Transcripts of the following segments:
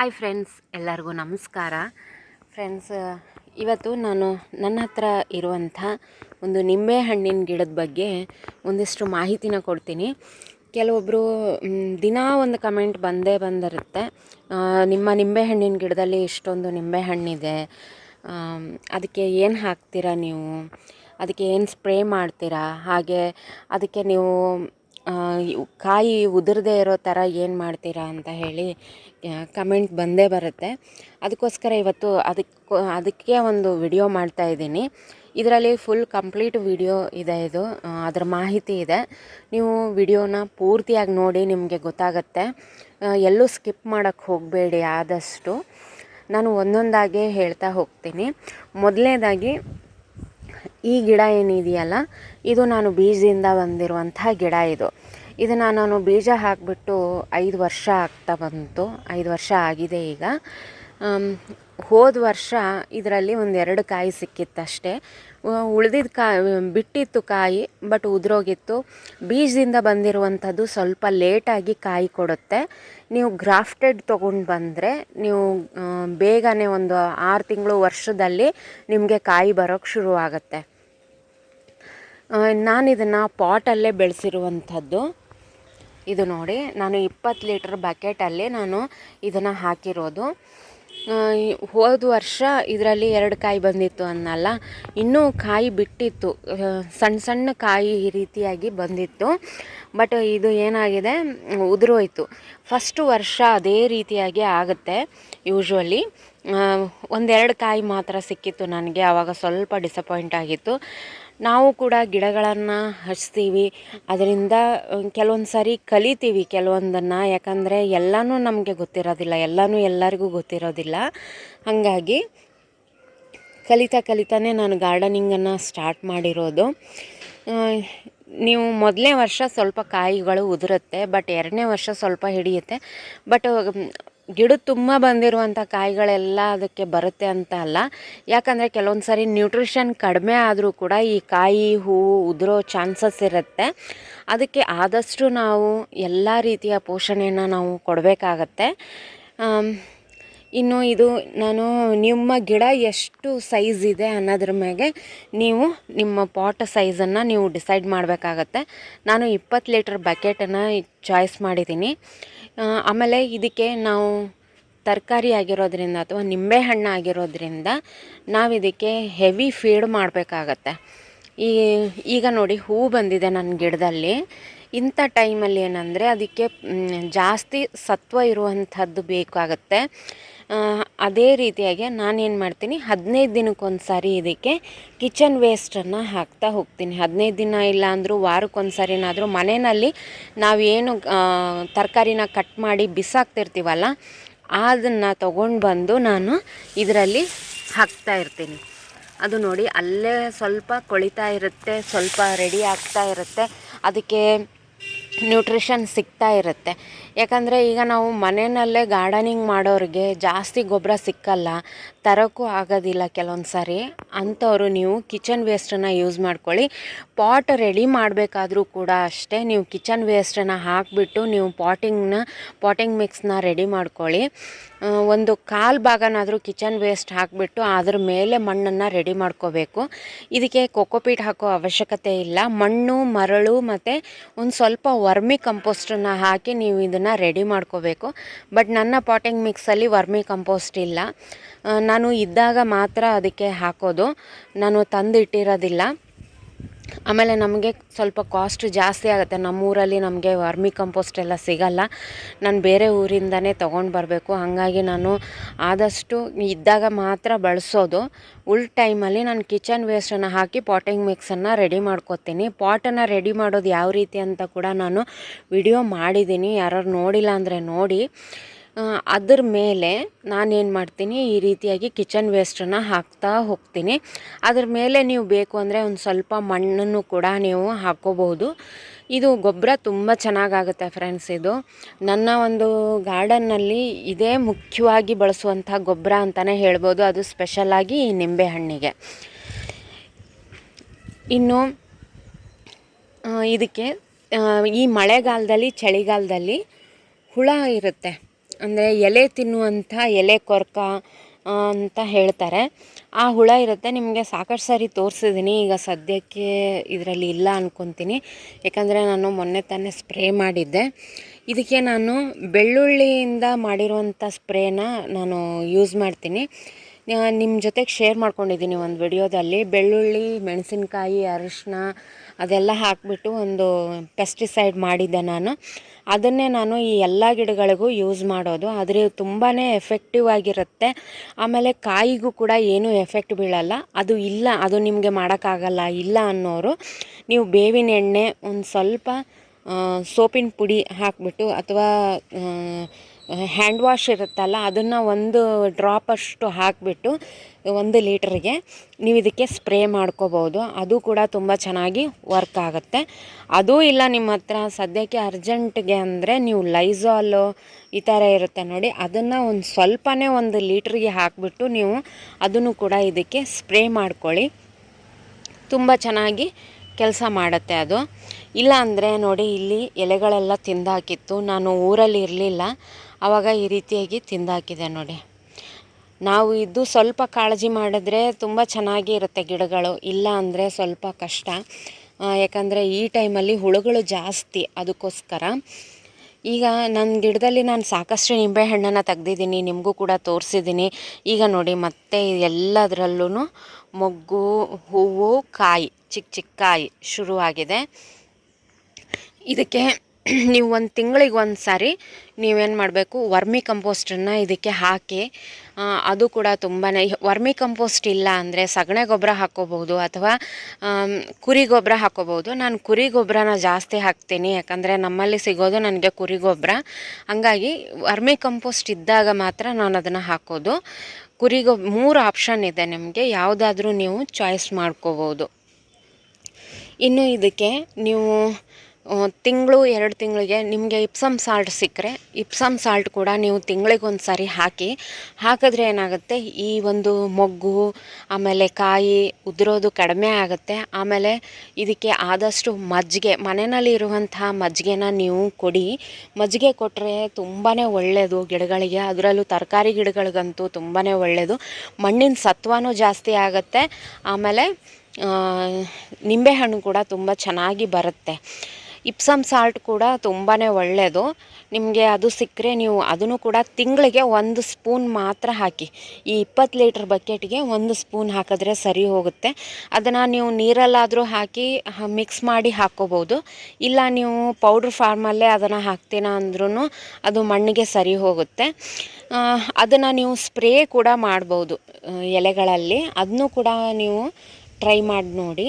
Hi friends ಎಲ್ಲರಿಗೂ ನಮಸ್ಕಾರ. Friends ಇವತ್ತು ನಾನು ನನ್ನ ಹತ್ರ ಇರುವಂಥ ಒಂದು ನಿಂಬೆ ಹಣ್ಣಿನ ಗಿಡದ ಬಗ್ಗೆ ಒಂದಿಷ್ಟು ಮಾಹಿತಿನ ಕೊಡ್ತೀನಿ. ಕೆಲವೊಬ್ಬರು ದಿನ ಒಂದು ಕಮೆಂಟ್ ಬಂದೇ ಬಂದಿರುತ್ತೆ. ನಿಮ್ಮ ನಿಂಬೆ ಹಣ್ಣಿನ ಗಿಡದಲ್ಲಿ ಇಷ್ಟೊಂದು ನಿಂಬೆ ಹಣ್ಣಿದೆ. ಅದಕ್ಕೆ ಏನು ಹಾಕ್ತೀರಾ ನೀವು? ಅದಕ್ಕೆ ಏನು ಸ್ಪ್ರೇ ಮಾಡ್ತೀರಾ? ಹಾಗೆ ಅದಕ್ಕೆ ನೀವು ಕಾಯಿ ಉದುರದೇ ಇರೋ ಥರ ಏನು ಮಾಡ್ತೀರಾ ಅಂತ ಹೇಳಿ ಕಮೆಂಟ್ ಬಂದೇ ಬರುತ್ತೆ. ಅದಕ್ಕೋಸ್ಕರ ಇವತ್ತು ಅದಕ್ಕೆ ಅದಕ್ಕೆ ಒಂದು ವಿಡಿಯೋ ಮಾಡ್ತಾ ಇದ್ದೀನಿ. ಇದರಲ್ಲಿ ಫುಲ್ ಕಂಪ್ಲೀಟ್ ವಿಡಿಯೋ ಇದೆ ಇದು. ಅದರ ಮಾಹಿತಿ ಇದೆ. ನೀವು ವಿಡಿಯೋನ ಪೂರ್ತಿಯಾಗಿ ನೋಡಿ ನಿಮಗೆ ಗೊತ್ತಾಗತ್ತೆ. ಎಲ್ಲೂ ಸ್ಕಿಪ್ ಮಾಡೋಕ್ಕೆ ಹೋಗಬೇಡಿ ಆದಷ್ಟು. ನಾನು ಒಂದೊಂದಾಗೆ ಹೇಳ್ತಾ ಹೋಗ್ತೀನಿ. ಮೊದಲನೇದಾಗಿ ಈ ಗಿಡ ಏನಿದೆಯಲ್ಲ, ಇದು ನಾನು ಬೀಜದಿಂದ ಬಂದಿರುವಂಥ ಗಿಡ ಇದು. ಇದನ್ನು ನಾನು ಬೀಜ ಹಾಕಿಬಿಟ್ಟು ಐದು ವರ್ಷ ಆಗ್ತಾ ಬಂತು, ಐದು ವರ್ಷ ಆಗಿದೆ ಈಗ. ಹೋದ ವರ್ಷ ಇದರಲ್ಲಿ ಒಂದೆರಡು ಕಾಯಿ ಸಿಕ್ಕಿತ್ತಷ್ಟೇ. ಉಳಿದಿದ್ದ ಕಾಯಿ ಬಿಟ್ಟಿತ್ತು ಕಾಯಿ ಬಟ್ ಉದುರೋಗಿತ್ತು. ಬೀಜದಿಂದ ಬಂದಿರುವಂಥದ್ದು ಸ್ವಲ್ಪ ಲೇಟಾಗಿ ಕಾಯಿ ಕೊಡುತ್ತೆ. ನೀವು ಗ್ರಾಫ್ಟೆಡ್ ತೊಗೊಂಡು ಬಂದರೆ ನೀವು ಬೇಗನೆ ಒಂದು ಆರು ತಿಂಗಳು ವರ್ಷದಲ್ಲಿ ನಿಮಗೆ ಕಾಯಿ ಬರೋಕ್ಕೆ ಶುರುವಾಗುತ್ತೆ ನಾನು ಇದನ್ನು ಪಾಟಲ್ಲೇ ಬೆಳೆಸಿರುವಂಥದ್ದು. ಇದು ನೋಡಿ, ನಾನು ಇಪ್ಪತ್ತು ಲೀಟ್ರ್ ಬಕೆಟಲ್ಲಿ ನಾನು ಇದನ್ನು ಹಾಕಿರೋದು. ಹೋದ ವರ್ಷ ಇದರಲ್ಲಿ ಎರಡು ಕಾಯಿ ಬಂದಿತ್ತು ಅನ್ನಲ್ಲ. ಇನ್ನೂ ಕಾಯಿ ಬಿಟ್ಟಿತ್ತು. ಸಣ್ಣ ಸಣ್ಣ ಕಾಯಿ ಈ ರೀತಿಯಾಗಿ ಬಂದಿತ್ತು. ಬಟ್ ಇದು ಏನಾಗಿದೆ, ಉದುರೋಯ್ತು. ಫಸ್ಟು ವರ್ಷ ಅದೇ ರೀತಿಯಾಗಿ ಆಗುತ್ತೆ ಯೂಶ್ವಲಿ ಒಂದೆರಡು ಕಾಯಿ ಮಾತ್ರ ಸಿಕ್ಕಿತ್ತು ನನಗೆ ಆವಾಗ ಸ್ವಲ್ಪ ಡಿಸಪಾಯಿಂಟ್ ಆಗಿತ್ತು. ನಾವು ಕೂಡ ಗಿಡಗಳನ್ನು ಹಚ್ತೀವಿ. ಅದರಿಂದ ಕೆಲವೊಂದು ಸಾರಿ ಕಲಿತೀವಿ ಕೆಲವೊಂದನ್ನು. ಯಾಕಂದರೆ ಎಲ್ಲನೂ ನಮಗೆ ಗೊತ್ತಿರೋದಿಲ್ಲ. ಎಲ್ಲನೂ ಎಲ್ಲರಿಗೂ ಗೊತ್ತಿರೋದಿಲ್ಲ. ಹಾಗಾಗಿ ಕಲಿತಾ ಕಲಿತಾನೆ ನಾನು ಗಾರ್ಡನಿಂಗನ್ನು ಸ್ಟಾರ್ಟ್ ಮಾಡಿರೋದು. ನೀವು ಮೊದಲನೇ ವರ್ಷ ಸ್ವಲ್ಪ ಕಾಯಿಗಳು ಉದುರುತ್ತೆ, ಬಟ್ ಎರಡನೇ ವರ್ಷ ಸ್ವಲ್ಪ ಹಿಡಿಯುತ್ತೆ. ಬಟ್ ಗಿಡ ತುಂಬ ಬಂದಿರುವಂಥ ಕಾಯಿಗಳೆಲ್ಲ ಅದಕ್ಕೆ ಬರುತ್ತೆ ಅಂತ ಅಲ್ಲ. ಯಾಕಂದರೆ ಕೆಲವೊಂದು ಸಾರಿ ನ್ಯೂಟ್ರಿಷನ್ ಕಡಿಮೆ ಆದರೂ ಕೂಡ ಈ ಕಾಯಿ, ಹೂವು ಉದುರೋ ಚಾನ್ಸಸ್ ಇರುತ್ತೆ. ಅದಕ್ಕೆ ಆದಷ್ಟು ನಾವು ಎಲ್ಲ ರೀತಿಯ ಪೋಷಣೆಯನ್ನು ನಾವು ಕೊಡಬೇಕಾಗತ್ತೆ. ಇನ್ನು ಇದು ನಾನು ನಿಮ್ಮ ಗಿಡ ಎಷ್ಟು ಸೈಜ್ ಇದೆ ಅನ್ನೋದ್ರ ಮೇಲೆ ನೀವು ನಿಮ್ಮ ಪಾಟ್ ಸೈಜನ್ನು ನೀವು ಡಿಸೈಡ್ ಮಾಡಬೇಕಾಗತ್ತೆ. ನಾನು ಇಪ್ಪತ್ತು ಲೀಟ್ರ್ ಬಕೆಟನ್ನು ಚಾಯ್ಸ್ ಮಾಡಿದ್ದೀನಿ. ಆಮೇಲೆ ಇದಕ್ಕೆ ನಾವು ತರಕಾರಿ ಆಗಿರೋದ್ರಿಂದ ಅಥವಾ ನಿಂಬೆಹಣ್ಣು ಆಗಿರೋದ್ರಿಂದ ನಾವು ಇದಕ್ಕೆ ಹೆವಿ ಫೀಡ್ ಮಾಡಬೇಕಾಗತ್ತೆ. ಈ, ಈಗ ನೋಡಿ ಹೂ ಬಂದಿದೆ ನನ್ನ ಗಿಡದಲ್ಲಿ. ಇಂಥ ಟೈಮಲ್ಲಿ ಏನಂದರೆ ಅದಕ್ಕೆ ಜಾಸ್ತಿ ಸತ್ವ ಇರುವಂಥದ್ದು ಬೇಕಾಗತ್ತೆ. ಅದೇ ರೀತಿಯಾಗಿ ನಾನೇನು ಮಾಡ್ತೀನಿ, ಹದಿನೈದು ದಿನಕ್ಕೊಂದು ಸಾರಿ ಇದಕ್ಕೆ ಕಿಚನ್ ವೇಸ್ಟನ್ನು ಹಾಕ್ತಾ ಹೋಗ್ತೀನಿ. ಹದಿನೈದು ದಿನ ಇಲ್ಲ ಅಂದರೂ ವಾರಕ್ಕೊಂದು ಸಾರಿನಾದರೂ ಮನೆಯಲ್ಲಿ ಏನು ತರಕಾರಿನ ಕಟ್ ಮಾಡಿ ಬಿಸಾಕ್ತಿರ್ತೀವಲ್ಲ, ಅದನ್ನು ತೊಗೊಂಡು ಬಂದು ನಾನು ಇದರಲ್ಲಿ ಹಾಕ್ತಾ ಇರ್ತೀನಿ. ಅದು ನೋಡಿ ಅಲ್ಲೇ ಸ್ವಲ್ಪ ಕೊಳಿತಾ ಇರುತ್ತೆ, ಸ್ವಲ್ಪ ರೆಡಿ ಆಗ್ತಾ ಇರುತ್ತೆ, ಅದಕ್ಕೆ ನ್ಯೂಟ್ರಿಷನ್ ಸಿಗ್ತಾ ಇರುತ್ತೆ. ಯಾಕಂದರೆ ಈಗ ನಾವು ಮನೆಯಲ್ಲೇ ಗಾರ್ಡನಿಂಗ್ ಮಾಡೋರಿಗೆ ಜಾಸ್ತಿ ಗೊಬ್ಬರ ಸಿಕ್ಕಲ್ಲ, ತರೋಕ್ಕೂ ಆಗೋದಿಲ್ಲ ಕೆಲವೊಂದು ಸಾರಿ ಅಂಥವರು ನೀವು ಕಿಚನ್ ವೇಸ್ಟನ್ನು ಯೂಸ್ ಮಾಡ್ಕೊಳ್ಳಿ. ಪಾಟ್ ರೆಡಿ ಮಾಡಬೇಕಾದ್ರೂ ಕೂಡ ಅಷ್ಟೇ, ನೀವು ಕಿಚನ್ ವೇಸ್ಟನ್ನು ಹಾಕಿಬಿಟ್ಟು ನೀವು ಪಾಟಿಂಗ್ನ ಪಾಟಿಂಗ್ ಮಿಕ್ಸ್ನ ರೆಡಿ ಮಾಡ್ಕೊಳ್ಳಿ. ಒಂದು ಕಾಲು ಭಾಗನಾದರೂ ಕಿಚನ್ ವೇಸ್ಟ್ ಹಾಕಿಬಿಟ್ಟು ಅದ್ರ ಮೇಲೆ ಮಣ್ಣನ್ನು ರೆಡಿ ಮಾಡ್ಕೋಬೇಕು. ಇದಕ್ಕೆ ಕೊಕೋಪೀಟ್ ಹಾಕೋ ಅವಶ್ಯಕತೆ ಇಲ್ಲ. ಮಣ್ಣು, ಮರಳು ಮತ್ತು ಒಂದು ಸ್ವಲ್ಪ ವರ್ಮಿ ಕಂಪೋಸ್ಟನ್ನು ಹಾಕಿ ನೀವು ರೆಡಿ ಮಾಡ್ಕೋಬೇಕು. ಬಟ್ ನನ್ನ ಪಾಟಿಂಗ್ ಮಿಕ್ಸಲ್ಲಿ ವರ್ಮಿ ಕಂಪೋಸ್ಟ್ ಇಲ್ಲ. ನಾನು ಇದ್ದಾಗ ಮಾತ್ರ ಅದಕ್ಕೆ ಹಾಕೋದು. ನಾನು ತಂದು ಇಟ್ಟಿರೋದಿಲ್ಲ ಆಮೇಲೆ ನಮಗೆ ಸ್ವಲ್ಪ ಕಾಸ್ಟ್ ಜಾಸ್ತಿ ಆಗುತ್ತೆ. ನಮ್ಮೂರಲ್ಲಿ ನಮಗೆ ವರ್ಮಿ ಕಂಪೋಸ್ಟ್ ಎಲ್ಲ ಸಿಗಲ್ಲ. ನಾನು ಬೇರೆ ಊರಿಂದನೇ ತೊಗೊಂಡು ಬರಬೇಕು. ಹಾಗಾಗಿ ನಾನು ಆದಷ್ಟು ಇದ್ದಾಗ ಮಾತ್ರ ಬಳಸೋದು. ಉಳ್ ಟೈಮಲ್ಲಿ ನಾನು ಕಿಚನ್ ವೇಸ್ಟನ್ನು ಹಾಕಿ ಪಾಟಿಂಗ್ ಮಿಕ್ಸನ್ನು ರೆಡಿ ಮಾಡ್ಕೊತೀನಿ. ಪಾಟನ್ನು ರೆಡಿ ಮಾಡೋದು ಯಾವ ರೀತಿ ಅಂತ ಕೂಡ ನಾನು ವಿಡಿಯೋ ಮಾಡಿದ್ದೀನಿ ಯಾರು ನೋಡಿಲ್ಲ ಅಂದರೆ ನೋಡಿ. ಅದ್ರ ಮೇಲೆ ನಾನೇನು ಮಾಡ್ತೀನಿ, ಈ ರೀತಿಯಾಗಿ ಕಿಚನ್ ವೇಸ್ಟನ್ನು ಹಾಕ್ತಾ ಹೋಗ್ತೀನಿ. ಅದ್ರ ಮೇಲೆ ನೀವು ಬೇಕು ಅಂದರೆ ಒಂದು ಸ್ವಲ್ಪ ಮಣ್ಣನ್ನು ಕೂಡ ನೀವು ಹಾಕೋಬಹುದು. ಇದು ಗೊಬ್ಬರ ತುಂಬ ಚೆನ್ನಾಗಾಗುತ್ತೆ ಫ್ರೆಂಡ್ಸ್ ಇದು. ನನ್ನ ಒಂದು ಗಾರ್ಡನ್ನಲ್ಲಿ ಇದೇ ಮುಖ್ಯವಾಗಿ ಬಳಸುವಂಥ ಗೊಬ್ಬರ ಅಂತಲೇ ಹೇಳ್ಬೋದು. ಅದು ಸ್ಪೆಷಲಾಗಿ ಈ ನಿಂಬೆಹಣ್ಣಿಗೆ ಇನ್ನು ಇದಕ್ಕೆ ಈ ಮಳೆಗಾಲದಲ್ಲಿ, ಚಳಿಗಾಲದಲ್ಲಿ ಹುಳ ಇರುತ್ತೆ. ಅಂದರೆ ಎಲೆ ತಿನ್ನುವಂಥ ಎಲೆ ಕೊರ್ಕ ಅಂತ ಹೇಳ್ತಾರೆ. ಆ ಹುಳ ಇರುತ್ತೆ. ನಿಮಗೆ ಸಾಕಷ್ಟು ಸಾರಿ ತೋರಿಸಿದ್ದೀನಿ ಈಗ ಸದ್ಯಕ್ಕೆ ಇದರಲ್ಲಿ ಇಲ್ಲ ಅಂದ್ಕೊತೀನಿ ಯಾಕಂದರೆ ನಾನು ಮೊನ್ನೆ ತಾನೇ ಸ್ಪ್ರೇ ಮಾಡಿದ್ದೆ. ಇದಕ್ಕೆ ನಾನು ಬೆಳ್ಳುಳ್ಳಿಯಿಂದ ಮಾಡಿರುವಂಥ ಸ್ಪ್ರೇನ ನಾನು ಯೂಸ್ ಮಾಡ್ತೀನಿ. ನಿಮ್ಮ ಜೊತೆಗೆ ಶೇರ್ ಮಾಡ್ಕೊಂಡಿದ್ದೀನಿ ಒಂದು ವಿಡಿಯೋದಲ್ಲಿ. ಬೆಳ್ಳುಳ್ಳಿ, ಮೆಣಸಿನ್ಕಾಯಿ ಅರಿಶಿನ ಅದೆಲ್ಲ ಹಾಕಿಬಿಟ್ಟು ಒಂದು ಪೆಸ್ಟಿಸೈಡ್ ಮಾಡಿದ್ದೆ ನಾನು. ಅದನ್ನೇ ನಾನು ಈ ಎಲ್ಲ ಗಿಡಗಳಿಗೂ ಯೂಸ್ ಮಾಡೋದು. ಆದರೆ ತುಂಬಾ ಎಫೆಕ್ಟಿವ್ ಆಗಿರುತ್ತೆ. ಆಮೇಲೆ ಕಾಯಿಗೂ ಕೂಡ ಏನೂ ಎಫೆಕ್ಟ್ ಬೀಳಲ್ಲ. ಅದು ಇಲ್ಲ, ಅದು ನಿಮಗೆ ಮಾಡೋಕ್ಕಾಗಲ್ಲ, ಇಲ್ಲ ಅನ್ನೋರು ನೀವು ಬೇವಿನ ಎಣ್ಣೆ ಒಂದು ಸ್ವಲ್ಪ ಸೋಪಿನ ಪುಡಿ ಹಾಕಿಬಿಟ್ಟು ಅಥವಾ ಹ್ಯಾಂಡ್ ವಾಶ್ ಇರುತ್ತಲ್ಲ, ಅದನ್ನು ಒಂದು ಡ್ರಾಪಷ್ಟು ಹಾಕಿಬಿಟ್ಟು ಒಂದು ಲೀಟ್ರಿಗೆ ನೀವು ಇದಕ್ಕೆ ಸ್ಪ್ರೇ ಮಾಡ್ಕೋಬೋದು ಅದು ಕೂಡ ತುಂಬ ಚೆನ್ನಾಗಿ ವರ್ಕ್ ಆಗುತ್ತೆ. ಅದೂ ಇಲ್ಲ ನಿಮ್ಮ ಹತ್ರ, ಸದ್ಯಕ್ಕೆ ಅರ್ಜೆಂಟ್ಗೆ ಅಂದರೆ ನೀವು ಲೈಝಾಲು ಈ ಥರ ಇರುತ್ತೆ ನೋಡಿ, ಅದನ್ನು ಒಂದು ಸ್ವಲ್ಪನೇ ಒಂದು ಲೀಟ್ರಿಗೆ ಹಾಕಿಬಿಟ್ಟು ನೀವು ಅದನ್ನು ಕೂಡ ಇದಕ್ಕೆ ಸ್ಪ್ರೇ ಮಾಡ್ಕೊಳ್ಳಿ. ತುಂಬ ಚೆನ್ನಾಗಿ ಕೆಲಸ ಮಾಡುತ್ತೆ ಅದು. ಇಲ್ಲ ಅಂದರೆ ನೋಡಿ, ಇಲ್ಲಿ ಎಲೆಗಳೆಲ್ಲ ತಿಂದಾಕಿತ್ತು. ನಾನು ಊರಲ್ಲಿ ಇರಲಿಲ್ಲ. ಆವಾಗ ಈ ರೀತಿಯಾಗಿ ತಿಂದಾಕಿದೆ ನೋಡಿ. ನಾವು ಇದು ಸ್ವಲ್ಪ ಕಾಳಜಿ ಮಾಡಿದ್ರೆ ತುಂಬ ಚೆನ್ನಾಗಿ ಇರುತ್ತೆ ಗಿಡಗಳು. ಇಲ್ಲ ಅಂದರೆ ಸ್ವಲ್ಪ ಕಷ್ಟ. ಯಾಕಂದರೆ ಈ ಟೈಮಲ್ಲಿ ಹುಳುಗಳು ಜಾಸ್ತಿ ಅದಕ್ಕೋಸ್ಕರ. ಈಗ ನನ್ನ ಗಿಡದಲ್ಲಿ ನಾನು ಸಾಕಷ್ಟು ನಿಂಬೆಹಣ್ಣನ್ನು ತೆಗ್ದಿದ್ದೀನಿ, ನಿಮಗೂ ಕೂಡ ತೋರಿಸಿದ್ದೀನಿ. ಈಗ ನೋಡಿ ಮತ್ತೆ ಎಲ್ಲದರಲ್ಲೂ ಮೊಗ್ಗು, ಹೂವು, ಕಾಯಿ ಚಿಕ್ಕ ಚಿಕ್ಕ ಕಾಯಿ ಶುರುವಾಗಿದೆ. ಇದಕ್ಕೆ ನೀವು ಒಂದು ತಿಂಗಳಿಗೆ ಒಂದು ಸಾರಿ ನೀವೇನು ಮಾಡಬೇಕು, ವರ್ಮಿ ಕಂಪೋಸ್ಟನ್ನು ಇದಕ್ಕೆ ಹಾಕಿ ಅದು ಕೂಡ ತುಂಬಾ ವರ್ಮಿ ಕಂಪೋಸ್ಟ್ ಇಲ್ಲ ಅಂದರೆ ಸಗಣಿ ಗೊಬ್ಬರ ಹಾಕ್ಕೋಬೋದು ಅಥವಾ ಕುರಿ ಗೊಬ್ಬರ ಹಾಕ್ಕೋಬೋದು ನಾನು ಕುರಿ ಗೊಬ್ಬರನ ಜಾಸ್ತಿ ಹಾಕ್ತೀನಿ, ಯಾಕಂದರೆ ನಮ್ಮಲ್ಲಿ ಸಿಗೋದು ನನಗೆ ಕುರಿ ಗೊಬ್ಬರ. ಹಂಗಾಗಿ ವರ್ಮಿ ಕಂಪೋಸ್ಟ್ ಇದ್ದಾಗ ಮಾತ್ರ ನಾನು ಅದನ್ನು ಹಾಕೋದು. ಕುರಿ ಗೊಬ್, ಮೂರು ಆಪ್ಷನ್ ಇದೆ ನಿಮಗೆ, ಯಾವುದಾದ್ರೂ ನೀವು ಚಾಯ್ಸ್ ಮಾಡ್ಕೋಬೋದು ಇನ್ನು ಇದಕ್ಕೆ ನೀವು ತಿಂಗಳು, ಎರಡು ತಿಂಗಳಿಗೆ ನಿಮಗೆ ಇಪ್ಸಮ್ ಸಾಲ್ಟ್ ಸಿಕ್ಕರೆ ಇಪ್ಸಮ್ ಸಾಲ್ಟ್ ಕೂಡ ನೀವು ತಿಂಗಳಿಗೆ ಒಂದು ಸಾರಿ ಹಾಕಿ, ಹಾಕಿದ್ರೆ ಏನಾಗುತ್ತೆ? ಈ ಒಂದು ಮೊಗ್ಗು, ಆಮೇಲೆ ಕಾಯಿ ಉದುರೋದು ಕಡಿಮೆ ಆಗುತ್ತೆ. ಆಮೇಲೆ ಇದಕ್ಕೆ ಆದಷ್ಟು ಮಜ್ಜಿಗೆ, ಮನೆಯಲ್ಲಿ ಇರುವಂತಹ ಮಜ್ಜಿಗೆನ ನೀವು ಕೊಡಿ. ಮಜ್ಜಿಗೆ ಕೊಟ್ಟರೆ ತುಂಬಾ ಒಳ್ಳೆಯದು ಗಿಡಗಳಿಗೆ. ಅದರಲ್ಲೂ ತರಕಾರಿ ಗಿಡಗಳಿಗಂತೂ ತುಂಬಾ ಒಳ್ಳೆಯದು ಮಣ್ಣಿನ ಸತ್ವನೂ ಜಾಸ್ತಿ ಆಗುತ್ತೆ. ಆಮೇಲೆ ನಿಂಬೆಹಣ್ಣು ಕೂಡ ತುಂಬ ಚೆನ್ನಾಗಿ ಬರುತ್ತೆ. ಇಪ್ಸಮ್ ಸಾಲ್ಟ್ ಕೂಡ ತುಂಬಾ ಒಳ್ಳೆಯದು ನಿಮಗೆ ಅದು ಸಿಕ್ಕರೆ ನೀವು ಅದನ್ನು ಕೂಡ ತಿಂಗಳಿಗೆ ಒಂದು ಸ್ಪೂನ್ ಮಾತ್ರ ಹಾಕಿ. ಈ ಇಪ್ಪತ್ತು ಲೀಟ್ರ್ ಬಕೆಟ್ಗೆ ಒಂದು ಸ್ಪೂನ್ ಹಾಕಿದ್ರೆ ಸರಿ ಹೋಗುತ್ತೆ. ಅದನ್ನು ನೀವು ನೀರಲ್ಲಾದರೂ ಹಾಕಿ ಮಿಕ್ಸ್ ಮಾಡಿ ಹಾಕ್ಕೋಬೋದು ಇಲ್ಲ ನೀವು ಪೌಡ್ರ್ ಫಾರ್ಮಲ್ಲೇ ಅದನ್ನು ಹಾಕ್ತೀನ ಅಂದ್ರೂ ಅದು ಮಣ್ಣಿಗೆ ಸರಿ ಹೋಗುತ್ತೆ. ಅದನ್ನು ನೀವು ಸ್ಪ್ರೇ ಕೂಡ ಮಾಡ್ಬೋದು ಎಲೆಗಳಲ್ಲಿ. ಅದನ್ನು ಕೂಡ ನೀವು ಟ್ರೈ ಮಾಡಿ ನೋಡಿ.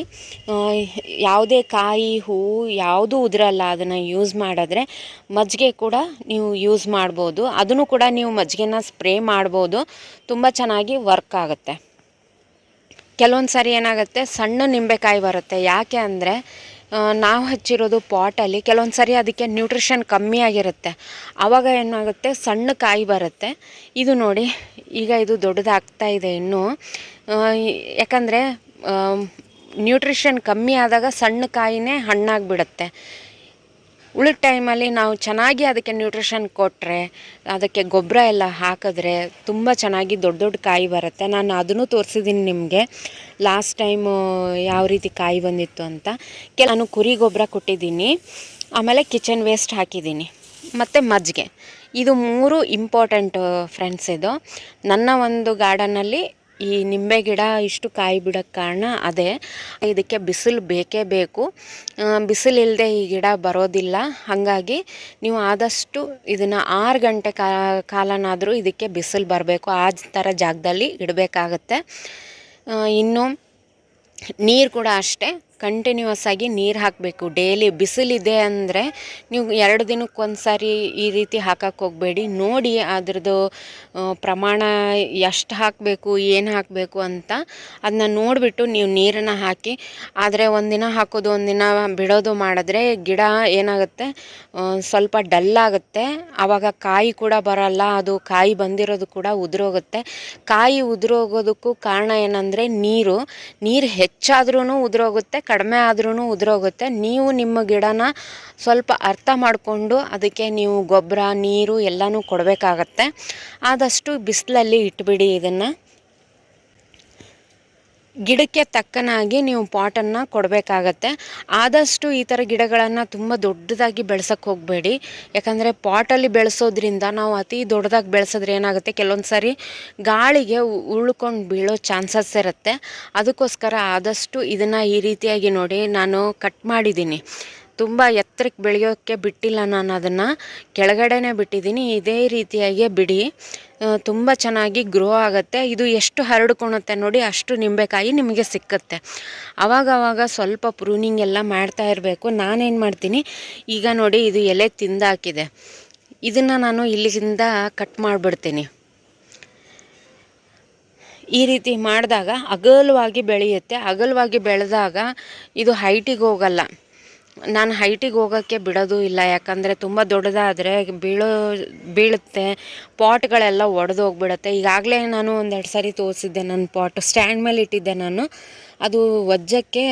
ಯಾವುದೇ ಕಾಯಿ ಹೂವು ಯಾವುದೂ ಉದುರಲ್ಲ ಅದನ್ನು ಯೂಸ್ ಮಾಡಿದ್ರೆ ಮಜ್ಜಿಗೆ ಕೂಡ ನೀವು ಯೂಸ್ ಮಾಡ್ಬೋದು. ಅದನ್ನು ಕೂಡ ನೀವು ಮಜ್ಜಿಗೆನ ಸ್ಪ್ರೇ ಮಾಡ್ಬೋದು. ತುಂಬ ಚೆನ್ನಾಗಿ ವರ್ಕ್ ಆಗುತ್ತೆ. ಕೆಲವೊಂದು ಸಾರಿ ಏನಾಗುತ್ತೆ, ಸಣ್ಣ ನಿಂಬೆಕಾಯಿ ಬರುತ್ತೆ. ಯಾಕೆ ಅಂದರೆ ನಾವು ಹಚ್ಚಿರೋದು ಪಾಟಲ್ಲಿ ಕೆಲವೊಂದು ಸರಿ ಅದಕ್ಕೆ ನ್ಯೂಟ್ರಿಷನ್ ಕಮ್ಮಿ ಆಗಿರುತ್ತೆ. ಆವಾಗ ಏನಾಗುತ್ತೆ, ಸಣ್ಣ ಕಾಯಿ ಬರುತ್ತೆ. ಇದು ನೋಡಿ, ಈಗ ಇದು ದೊಡ್ಡದಾಗ್ತಾ ಇದೆ ಇನ್ನೂ. ಯಾಕಂದರೆ ನ್ಯೂಟ್ರಿಷನ್ ಕಮ್ಮಿ ಆದಾಗ ಸಣ್ಣ ಕಾಯಿನೇ ಹಣ್ಣಾಗಿಬಿಡತ್ತೆ. ಉಳಿದ ಟೈಮಲ್ಲಿ ನಾವು ಚೆನ್ನಾಗಿ ಅದಕ್ಕೆ ನ್ಯೂಟ್ರಿಷನ್ ಕೊಟ್ಟರೆ ಅದಕ್ಕೆ ಗೊಬ್ಬರ ಎಲ್ಲ ಹಾಕಿದ್ರೆ ತುಂಬ ಚೆನ್ನಾಗಿ ದೊಡ್ಡ ದೊಡ್ಡ ಕಾಯಿ ಬರುತ್ತೆ. ನಾನು ಅದನ್ನು ತೋರಿಸಿದ್ದೀನಿ ನಿಮಗೆ. ಲಾಸ್ಟ್ ಟೈಮು ಯಾವ ರೀತಿ ಕಾಯಿ ಬಂದಿತ್ತು ಅಂತ. ಕೆ ನಾನು ಕುರಿ ಗೊಬ್ಬರ ಕೊಟ್ಟಿದ್ದೀನಿ. ಆಮೇಲೆ ಕಿಚನ್ ವೇಸ್ಟ್ ಹಾಕಿದ್ದೀನಿ. ಮತ್ತು ಮಜ್ಜಿಗೆ. ಇದು ಮೂರು ಇಂಪಾರ್ಟೆಂಟ್ ಫ್ರೆಂಡ್ಸ್ ಇದು. ನನ್ನ ಒಂದು ಗಾರ್ಡನಲ್ಲಿ ಈ ನಿಂಬೆ ಗಿಡ ಇಷ್ಟು ಕಾಯಿ ಬಿಡೋಕ್ಕೆ ಕಾರಣ ಅದೇ. ಇದಕ್ಕೆ ಬಿಸಿಲು ಬೇಕೇ ಬೇಕು. ಬಿಸಿಲು ಇಲ್ಲದೆ ಈ ಗಿಡ ಬರೋದಿಲ್ಲ. ಹಾಗಾಗಿ ನೀವು ಆದಷ್ಟು ಇದನ್ನು ಆರು ಗಂಟೆ ಕಾಲನಾದರೂ ಇದಕ್ಕೆ ಬಿಸಿಲು ಬರಬೇಕು. ಆ ಥರ ಜಾಗದಲ್ಲಿ ಇಡಬೇಕಾಗತ್ತೆ. ಇನ್ನು ನೀರು ಕೂಡ ಅಷ್ಟೇ. ಕಂಟಿನ್ಯೂಸ್ ಆಗಿ ನೀರು ಹಾಕಬೇಕು. ಡೈಲಿ ಬಿಸಿಲಿದೆ ಅಂದರೆ ನೀವು ಎರಡು ದಿನಕ್ಕೊಂದು ಸಾರಿ ಈ ರೀತಿ ಹಾಕಕ್ಕೆ ಹೋಗಬೇಡಿ. ನೋಡಿ ಅದ್ರದ್ದು ಪ್ರಮಾಣ ಎಷ್ಟು ಹಾಕಬೇಕು, ಏನು ಹಾಕಬೇಕು ಅಂತ ಅದನ್ನ ನೋಡಿಬಿಟ್ಟು ನೀವು ನೀರನ್ನು ಹಾಕಿ, ಆದರೆ ಒಂದಿನ ಹಾಕೋದು, ಒಂದಿನ ಬಿಡೋದು ಮಾಡಿದ್ರೆ ಗಿಡ ಏನಾಗುತ್ತೆ ಸ್ವಲ್ಪ ಡಲ್ ಆಗುತ್ತೆ. ಆವಾಗ ಕಾಯಿ ಕೂಡ ಬರಲ್ಲ, ಅದು ಕಾಯಿ ಬಂದಿರೋದು ಕೂಡ ಉದುರೋಗುತ್ತೆ. ಕಾಯಿ ಉದುರೋಗೋದಕ್ಕೂ ಕಾರಣ ಏನಂದರೆ ನೀರು ನೀರು ಹೆಚ್ಚಾದ್ರೂ ಉದುರೋಗುತ್ತೆ ಕಡಿಮೆ ಆದ್ರೂ ಉದುರೋಗುತ್ತೆ. ನೀವು ನಿಮ್ಮ ಗಿಡನ ಸ್ವಲ್ಪ ಅರ್ಥ ಮಾಡಿಕೊಂಡು ಅದಕ್ಕೆ ನೀವು ಗೊಬ್ಬರ ನೀರು ಎಲ್ಲನೂ ಕೊಡಬೇಕಾಗತ್ತೆ. ಆದಷ್ಟು ಬಿಸಿಲಲ್ಲಿ ಇಟ್ಬಿಡಿ ಇದನ್ನು. ಗಿಡಕ್ಕೆ ತಕ್ಕನಾಗಿ ನೀವು ಪಾಟನ್ನು ಕೊಡಬೇಕಾಗತ್ತೆ. ಆದಷ್ಟು ಈ ಥರ ಗಿಡಗಳನ್ನು ತುಂಬ ದೊಡ್ಡದಾಗಿ ಬೆಳ್ಸೋಕ್ಕೆ ಹೋಗಬೇಡಿ. ಯಾಕಂದರೆ ಪಾಟಲ್ಲಿ ಬೆಳೆಸೋದ್ರಿಂದ ನಾವು ಅತಿ ದೊಡ್ಡದಾಗಿ ಬೆಳೆಸಿದ್ರೆ ಏನಾಗುತ್ತೆ? ಕೆಲವೊಂದು ಸಾರಿ ಗಾಳಿಗೆ ಉಳ್ಕೊಂಡು ಬೀಳೋ ಚಾನ್ಸಸ್ ಇರುತ್ತೆ. ಅದಕ್ಕೋಸ್ಕರ ಆದಷ್ಟು ಇದನ್ನು ಈ ರೀತಿಯಾಗಿ ನೋಡಿ ನಾನು ಕಟ್ ಮಾಡಿದ್ದೀನಿ. ತುಂಬ ಎತ್ತರಕ್ಕೆ ಬೆಳೆಯೋಕ್ಕೆ ಬಿಟ್ಟಿಲ್ಲ ನಾನು ಅದನ್ನು. ಕೆಳಗಡೆನೇ ಬಿಟ್ಟಿದ್ದೀನಿ. ಇದೇ ರೀತಿಯಾಗಿ ಬಿಡಿ. ತುಂಬ ಚೆನ್ನಾಗಿ ಗ್ರೋ ಆಗುತ್ತೆ. ಇದು ಎಷ್ಟು ಹರಡ್ಕೊಳುತ್ತೆ ನೋಡಿ, ಅಷ್ಟು ನಿಂಬೆಕಾಯಿ ನಿಮಗೆ ಸಿಕ್ಕುತ್ತೆ. ಆವಾಗವಾಗ ಆವಾಗ ಸ್ವಲ್ಪ ಪ್ರೂನಿಂಗ್ ಎಲ್ಲ ಮಾಡ್ತಾ ಇರಬೇಕು. ನಾನೇನು ಮಾಡ್ತೀನಿ? ಈಗ ನೋಡಿ, ಇದು ಎಲೆ ತಿಂದಾಕಿದೆ. ಇದನ್ನು ನಾನು ಇಲ್ಲಿಂದ ಕಟ್ ಮಾಡಿಬಿಡ್ತೀನಿ. ಈ ರೀತಿ ಮಾಡಿದಾಗ ಅಗಲವಾಗಿ ಬೆಳೆಯುತ್ತೆ. ಅಗಲವಾಗಿ ಬೆಳೆದಾಗ ಇದು ಹೈಟಿಗೆ ಹೋಗಲ್ಲ. ನಾನು ಹೈಟಿಗೆ ಹೋಗೋಕ್ಕೆ ಬಿಡೋದು ಇಲ್ಲ, ಯಾಕಂದರೆ ತುಂಬ ದೊಡ್ಡದಾದರೆ ಬೀಳೋ, ಬೀಳುತ್ತೆ ಪಾಟ್ಗಳೆಲ್ಲ ಒಡೆದು ಹೋಗ್ಬಿಡುತ್ತೆ. ಈಗಾಗಲೇ ನಾನು ಒಂದೆರಡು ಸಾರಿ ತೋರಿಸಿದ್ದೆ ನನ್ನ ಪಾಟ್ ಸ್ಟ್ಯಾಂಡ್ ಮೇಲೆ ಇಟ್ಟಿದ್ದೆ ನಾನು. ಅದು ವಜ್ಜಕ್ಕೆ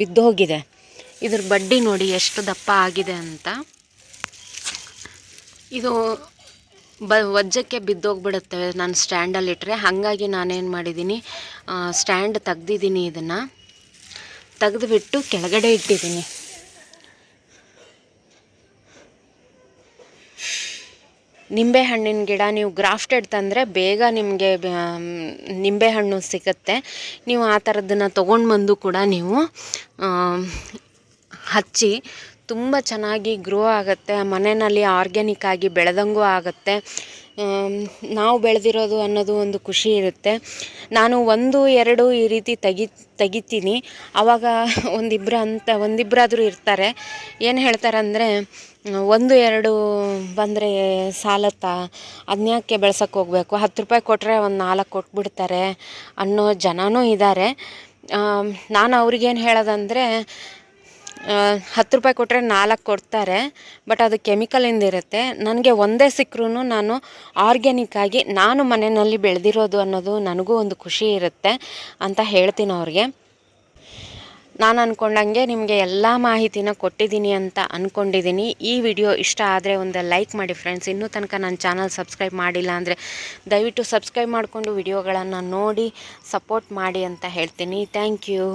ಬಿದ್ದೋಗಿದೆ ಇದ್ರ ಬಡ್ಡಿ ನೋಡಿ ಎಷ್ಟು ದಪ್ಪ ಆಗಿದೆ ಅಂತ. ಇದು ಬ ವಜ್ಜಕ್ಕೆ ಬಿದ್ದೋಗ್ಬಿಡುತ್ತೆ ನಾನು ಸ್ಟ್ಯಾಂಡಲ್ಲಿಟ್ಟರೆ ಹಾಗಾಗಿ ನಾನೇನು ಮಾಡಿದ್ದೀನಿ ಸ್ಟ್ಯಾಂಡ್ ತೆಗ್ದಿದ್ದೀನಿ ಇದನ್ನು. ತೆಗೆದುಬಿಟ್ಟು ಕೆಳಗಡೆ ಇಟ್ಟಿದ್ದೀನಿ. ನಿಂಬೆಹಣ್ಣಿನ ಗಿಡ ನೀವು ಗ್ರಾಫ್ಟೆಡ್ ತಂದರೆ ಬೇಗ ನಿಮಗೆ ನಿಂಬೆಹಣ್ಣು ಸಿಗುತ್ತೆ. ನೀವು ಆ ಥರದ್ದನ್ನು ತೊಗೊಂಡು ಬಂದು ಕೂಡ ನೀವು ಹಚ್ಚಿ ತುಂಬ ಚೆನ್ನಾಗಿ ಗ್ರೋ ಆಗುತ್ತೆ. ಮನೆಯಲ್ಲಿ ಆರ್ಗ್ಯಾನಿಕ್ ಆಗಿ ಬೆಳೆದಂಗೂ ಆಗುತ್ತೆ. ನಾವು ಬೆಳೆದಿರೋದು ಅನ್ನೋದು ಒಂದು ಖುಷಿ ಇರುತ್ತೆ. ನಾನು ಒಂದು, ಎರಡು ಈ ರೀತಿ ತೆಗಿ, ತೆಗಿತೀನಿ. ಆವಾಗ ಒಂದಿಬ್ಬರು ಅಂತ ಒಂದಿಬ್ಬರಾದರೂ ಇರ್ತಾರೆ. ಏನು ಹೇಳ್ತಾರೆ ಅಂದರೆ ಒಂದು, ಎರಡು ಬಂದರೆ ಸಾಲತ್ತಾ ಅದನ್ಯಾಕೆ ಬೆಳ್ಸೋಕ್ಕೆ ಹೋಗಬೇಕು? ಹತ್ತು ರೂಪಾಯಿ ಕೊಟ್ಟರೆ ಒಂದು ನಾಲ್ಕು ಕೊಟ್ಬಿಡ್ತಾರೆ ಅನ್ನೋ ಜನನೂ ಇದ್ದಾರೆ ನಾನು ಅವ್ರಿಗೇನು ಹೇಳೋದಂದರೆ ಹತ್ತು ರೂಪಾಯಿ ಕೊಟ್ಟರೆ ನಾಲ್ಕು ಕೊಡ್ತಾರೆ ಬಟ್ ಅದು ಕೆಮಿಕಲಿಂದ ಇರುತ್ತೆ. ನನಗೆ ಒಂದೇ ಸಿಕ್ಕರೂ ನಾನು ಆರ್ಗ್ಯಾನಿಕ್ಕಾಗಿ ನಾನು ಮನೆಯಲ್ಲಿ ಬೆಳೆದಿರೋದು ಅನ್ನೋದು ನನಗೂ ಒಂದು ಖುಷಿ ಇರುತ್ತೆ ಅಂತ ಹೇಳ್ತೀನಿ ಅವ್ರಿಗೆ. ನಾನು ಅಂದ್ಕೊಂಡಂಗೆ ನಿಮಗೆ ಎಲ್ಲ ಮಾಹಿತಿನ ಕೊಟ್ಟಿದ್ದೀನಿ ಅಂತ ಅಂದ್ಕೊಂಡಿದ್ದೀನಿ ಈ ವಿಡಿಯೋ ಇಷ್ಟ ಆದರೆ ಒಂದು ಲೈಕ್ ಮಾಡಿ ಫ್ರೆಂಡ್ಸ್ ಇನ್ನೂ ತನಕ ನನ್ನ ಚಾನಲ್ ಸಬ್ಸ್ಕ್ರೈಬ್ ಮಾಡಿಲ್ಲ ಅಂದರೆ ದಯವಿಟ್ಟು ಸಬ್ಸ್ಕ್ರೈಬ್ ಮಾಡಿಕೊಂಡು ವಿಡಿಯೋಗಳನ್ನು ನೋಡಿ ಸಪೋರ್ಟ್ ಮಾಡಿ ಅಂತ ಹೇಳ್ತೀನಿ. Thank you